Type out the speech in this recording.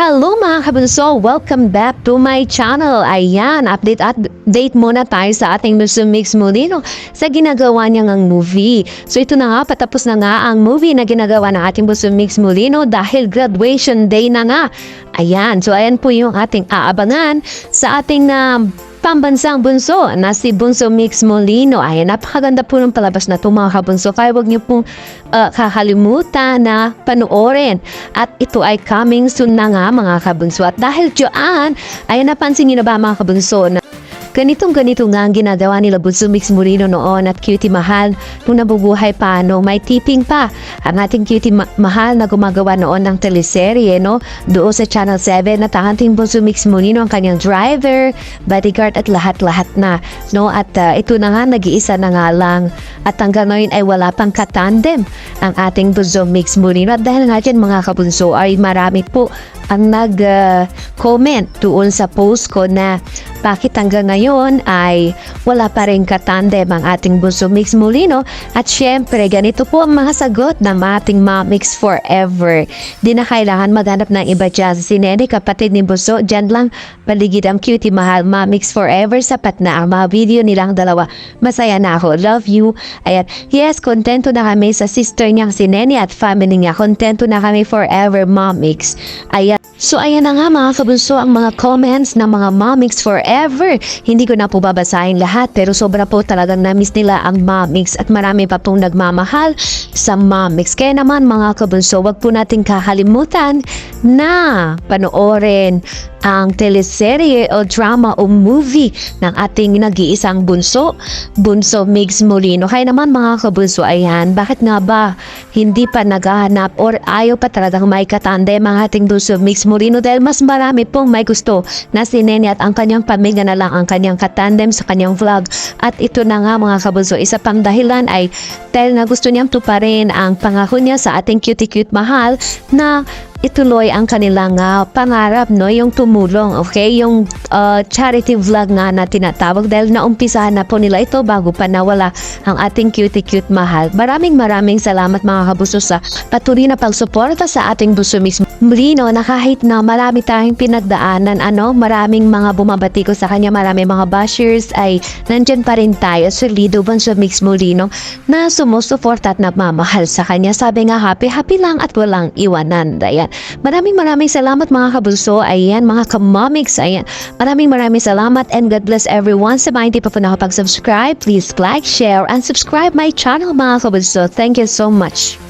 Hello mga kabunso! Welcome back to my channel. Ayan, update at date muna tayo sa ating Mr. Mix Molino sa ginagawa niya ng movie. So ito na nga, patapos na nga ang movie na ginagawa ng ating Mr. Mix Molino dahil graduation day na nga. Ayan, so ayan po yung ating aabangan sa ating na pambansang bunso na si Bunso Mix Molino. Ayan, napakaganda po ng palabas na ito mga kabunso. Kaya huwag niyo pong uh, kakalimutan na panoorin. At ito ay coming soon na nga mga kabunso. At dahil dyan, ayan napansin niyo na ba mga kabunso na Ganitong ganito nga ang ginagawa nila Bunso Mix Molino noon at Cutie Mahal nung nabubuhay pa no? May tipping pa ang ating Cutie Ma- Mahal na gumagawa noon ng teleserye no? Doon sa Channel 7 at ang ating Bunso Mix Molino ang kanyang driver, bodyguard at lahat-lahat na no? At uh, ito na nga nag-iisa na nga lang. At hanggang ngayon ay wala pang katandem ang ating Bunso Mix Molino at dahil nga dyan mga kabunso ay marami po ang nag-comment doon sa post ko na bakit hanggang ngayon ay wala pa rin katandem ang ating Bunso Mix Molino at syempre ganito po ang mga sagot ng ating Mom Mix Forever. Di na kailangan maghanap ng iba dyan. Si Nene, kapatid ni Bunso, dyan lang paligid ang cutie mahal Mom Mix Forever. Sapat na ang mga video nilang dalawa. Masaya na ako. Love you. Ayan. Yes, kontento na kami sa sister niyang si Nene at family niya. Kontento na kami forever Mom Mix. Ayan. So ayan na nga mga kabunso ang mga comments ng mga Momix Forever. Hindi ko na po babasahin lahat pero sobra po talagang na-miss nila ang Momix at marami pa pong nagmamahal sa Momix. Kaya naman mga kabunso, wag po natin kakalimutan na panoorin ang teleserye o drama o movie ng ating nag-iisang bunso, Bunso Migs Molino. Kaya naman mga kabunso, ayan, bakit nga ba hindi pa naghahanap or ayaw pa talagang may katandem ang ating Bunso Migs Molino dahil mas marami pong may gusto na si Nene at ang kanyang pamilya na lang ang kanyang katandem sa kanyang vlog. At ito na nga mga kabunso, isa pang dahilan ay dahil na gusto niyang tuparin ang pangako niya sa ating cutie-cute mahal na ituloy ang kanilang uh, pangarap no? Yung tumulong okay? Yung uh, charity vlog nga na tinatawag dahil naumpisahan na po nila ito bago pa nawala ang ating cutie cute mahal. Maraming maraming salamat mga kabuso sa patuloy na pagsuporta sa ating buso mismo. Molino na kahit na marami tayong pinagdaanan ano maraming mga bumabati ko sa kanya maraming mga bashers ay nandyan pa rin tayo sa Lido Bunso Mix Molino na sumusuporta at nagmamahal sa kanya. Sabi nga happy happy lang at walang iwanan. Ayan Maraming maraming salamat mga kabulso. Ayan, mga kamomics. Ayan. Maraming maraming salamat and God bless everyone. Sa mga hindi pa po nakapag-subscribe, please like, share, and subscribe my channel mga kabulso. Thank you so much.